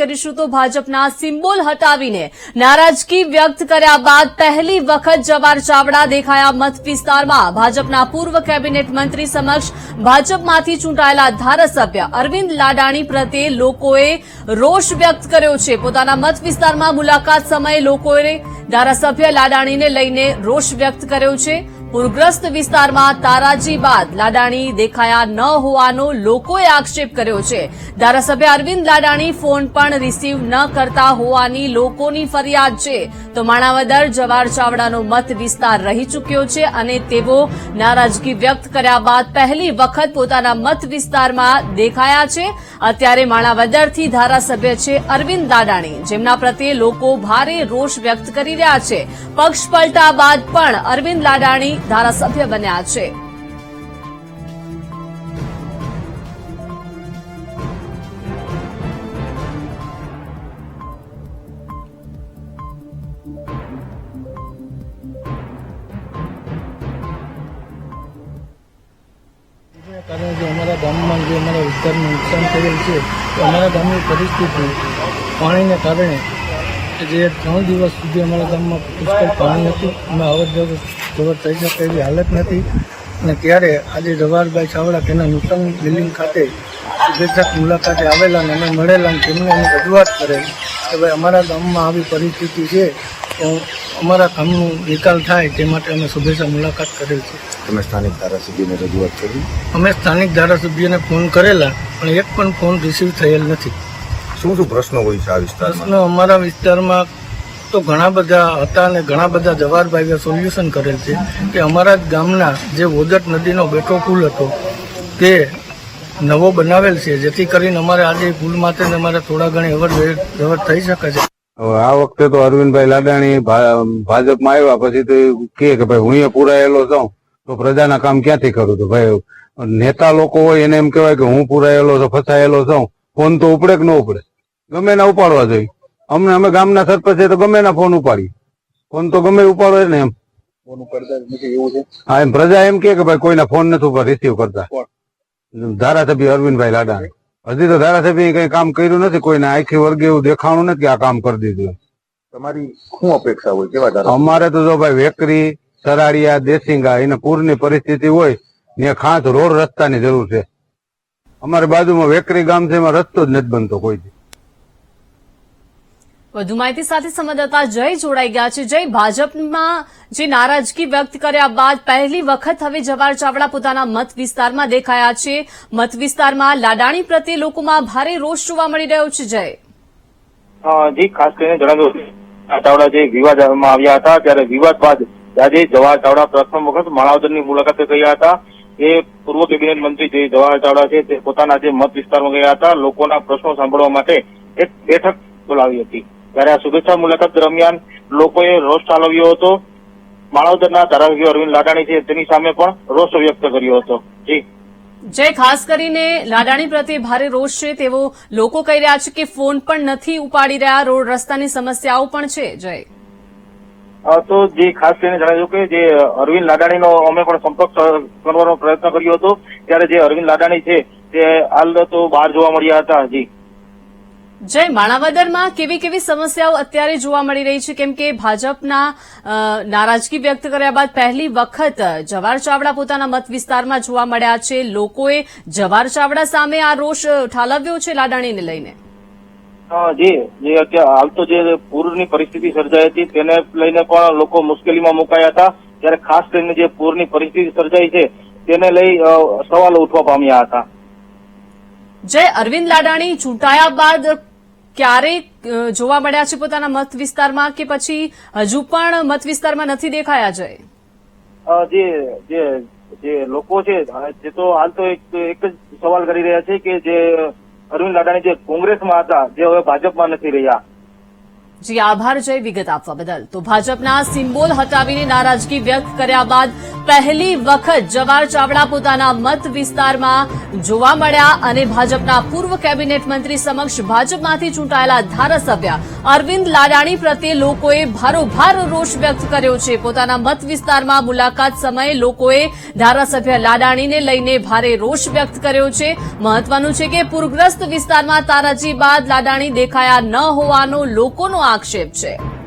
કરીશું તો ભાજપના સિમ્બોલ હટાવીને નારાજગી વ્યક્ત કર્યા બાદ પહેલી વખત જવાહર ચાવડા દેખાયા મત વિસ્તારમાં. ભાજપના પૂર્વ કેબિનેટ મંત્રી સમક્ષ ભાજપમાંથી ચૂંટાયેલા ધારાસભ્ય અરવિંદ લાડાણી પ્રત્યે લોકોએ રોષ વ્યક્ત કર્યો છે. પોતાના મત વિસ્તારમાં મુલાકાત સમયે લોકોએ ધારાસભ્ય લાડાણીને લઈને રોષ વ્યક્ત કર્યો છે. પૂરગ્રસ્ત વિસ્તારમાં તારાજી બાદ લાડાણી દેખાયા ન હોવાનો લોકોએ આક્ષેપ કર્યો છે. ધારાસભ્ય અરવિંદ લાડાણી ફોન પણ રિસીવ ન કરતા હોવાની લોકોની ફરિયાદ છે. તો માણાવદર જવાર ચાવડાનો મત વિસ્તાર રહી ચૂક્યો છે અને તેઓ નારાજગી વ્યક્ત કર્યા બાદ પહેલી વખત પોતાના મત વિસ્તારમાં દેખાયા છે. અત્યારે માણાવદરથી ધારાસભ્ય છે અરવિંદ લાડાણી, જેમના પ્રત્યે લોકો ભારે રોષ વ્યક્ત કરી રહ્યા છે. પક્ષ પલટા બાદ પણ અરવિંદ લાડાણી ધારાસભ્ય બન્યા છે. કારણે જે અમારા ગામમાં જે અમારા વિસ્તારનું નુકસાન થયેલ છે અમારા ગામની પરિસ્થિતિ પાણીને કારણે જે ત્રણ દિવસ સુધી અમારા ગામમાં પુષ્કળ પાણી હતું. અમે અવર જવર થઈ શકે એવી હાલત નથી. અને ત્યારે આજે જવાહરભાઈ ચાવડા તેના નૂતન બિલ્ડિંગ ખાતે શુભેચ્છક મુલાકાતે આવેલા અને અમે મળેલા અને તેમને અમે રજૂઆત કરેલ કે ભાઈ અમારા ગામમાં આવી પરિસ્થિતિ છે તો અમારા ગામનું નિકાલ થાય તે માટે અમે શુભેચ્છા મુલાકાત કરેલ છે. તમે સ્થાનિક ધારાસભ્યને રજૂઆત કરી? અમે સ્થાનિક ધારાસભ્યને ફોન કરેલા પણ એક પણ ફોન રિસીવ થયેલ નથી. શું શું પ્રશ્નો હોય છે આ વિસ્તારમાં? પ્રશ્ન અમારા વિસ્તારમાં તો ઘણા બધા હતા અને ઘણા બધા જવાહરભાઈએ સોલ્યુશન કરેલ છે કે અમારા જ ગામના જે વોદટ નદીનો બેઠો પુલ હતો, તે નવો બનાવેલ છે, જેથી કરીને અમારે આજે પુલ માટે અમારે થોડા ઘણી અવર જવર થઈ શકે છે. આ વખતે તો અરવિંદભાઈ લાડાણી ભાજપમાં આવ્યા, પછી તો કહે કે ભાઈ હું પુરાયેલો છું, તો પ્રજાના કામ ક્યાંથી કરું? તો ભાઈ, નેતા લોકો હોય એને એમ કહેવાય કે હું પુરાયેલો છું, ફસાયેલો છું, ફોન તો ઉપડે કે ન ઉપડે? ગમે ના ઉપાડવા જોઈએ. અમને અમે ગામના સરપંચ તો ગમે ના ફોન ઉપાડી ફોન તો ગમે ઉપાડો ને એમ. ફોન કરતા નથી એવું છે? હા એમ પ્રજા એમ કે ભાઈ કોઈના ફોન નથી ઉપર રિસીવ કરતા. ધારાસભ્ય અરવિંદભાઈ લાડા. હજી તો ધારાસભ્ય કઈ કામ કર્યું નથી કોઈને આખી વર્ગે એવું દેખાણું નથી કે આ કામ કરી દીધું. તમારી શું અપેક્ષા હોય? કેવા અમારે તો જો ભાઈ વેકરી સરાડિયા દેસિંગા એને પૂરની પરિસ્થિતિ હોય ને ખાસ રોડ રસ્તાની જરૂર છે. અમારે બાજુમાં વેકરી ગામ છે એમાં રસ્તો જ નથી બનતો કોઈ વધુ માહિતી સાથે સંવાદદાતા જય જોડાઈ ગયા છે. જય, ભાજપમાં જે નારાજગી વ્યક્ત કર્યા બાદ પહેલી વખત હવે જવાહર ચાવડા પોતાના મત વિસ્તારમાં દેખાયા છે. મત વિસ્તારમાં લાડાણી પ્રત્યે લોકોમાં ભારે રોષ જોવા મળી રહ્યો છે. જય. જી, ખાસ કરીને જણાવ્યું ચાવડા જે વિવાદમાં આવ્યા હતા, ત્યારે વિવાદ બાદ આજે જવાહર ચાવડા પ્રથમ વખત માણાવદરની મુલાકાતે ગયા હતા. એ પૂર્વ કેબિનેટ મંત્રી જે જવાહર ચાવડા છે, તે પોતાના જે મત વિસ્તારમાં ગયા હતા. લોકોના પ્રશ્નો સાંભળવા માટે એક બેઠક બોલાવી હતી. ત્યારે આ શુભેચ્છા મુલાકાત દરમિયાન લોકોએ રોષ ઠાલવ્યો હતો. માણાવદરના ધારાસભ્ય અરવિંદ લાડાણી છે તેની સામે પણ રોષ વ્યક્ત કર્યો હતો. જી. જય ખાસ કરીને લાડાણી પ્રત્યે ભારે રોષ છે તેવો લોકો કહી રહ્યા છે કે ફોન પણ નથી ઉપાડી રહ્યા. રોડ રસ્તાની સમસ્યાઓ પણ છે જય. તો જે ખાસ કરીને જણાવ્યું કે જે અરવિંદ લાડાણીનો અમે પણ સંપર્ક કરવાનો પ્રયત્ન કર્યો હતો. ત્યારે જે અરવિંદ લાડાણી છે તે હાલ તો બહાર જોવા મળ્યા હતા. જી. જય માણાવદરમાં કેવી કેવી સમસ્યાઓ અત્યારે જોવા મળી રહી છે? કેમ કે ભાજપના નારાજગી વ્યક્ત કર્યા બાદ પહેલી વખત જવાર ચાવડા પોતાના મત વિસ્તારમાં જોવા મળ્યા છે. લોકોએ જવાર ચાવડા સામે આ રોષ ઠાલવ્યો છે લાડાણીને લઈને. જી હાલ તો જે પૂરની પરિસ્થિતિ સર્જાઈ હતી તેને લઈને પણ લોકો મુશ્કેલીમાં મુકાયા હતા. ત્યારે ખાસ કરીને જે પૂરની પરિસ્થિતિ સર્જાઈ છે તેને લઈ સવાલો ઉઠવા પામ્યા હતા. જય અરવિંદ લાડાણી ચૂંટાયા બાદ ક્યારે જોવા મળ્યા છે પોતાના મત વિસ્તારમાં કે પછી હજુ પણ મત વિસ્તારમાં નથી દેખાયા જય? જે જે જે લોકો છે જે તો હાલ તો એક એક જ સવાલ કરી રહ્યા છે કે જે અરવિંદ લાડાણી જે કોંગ્રેસમાં હતા, જે હવે ભાજપમાં નથી રહ્યા. જી, આભાર, જય વિગત આપવા બદલ. તો ભાજપના સિમ્બોલ હટાવીને નારાજગી વ્યક્ત કર્યા બાદ પહેલી વખત જવાહર ચાવડા પોતાના મત વિસ્તારમાં જોવા મળ્યા અને ભાજપના પૂર્વ કેબિનેટ મંત્રી સમક્ષ ભાજપમાંથી ચૂંટાયેલા ધારાસભ્ય અરવિંદ લાડાણી પ્રત્યે લોકોએ ભારોભાર રોષ વ્યક્ત કર્યો છે. પોતાના મત વિસ્તારમાં મુલાકાત સમયે લોકોએ ધારાસભ્ય લાડાણીને લઈને ભારે રોષ વ્યક્ત કર્યો છે. મહત્વનું છે કે પૂરગ્રસ્ત વિસ્તારમાં તારાજી બાદ લાડાણી દેખાયા ન હોવાનો લોકોનો આક્ષેપ છે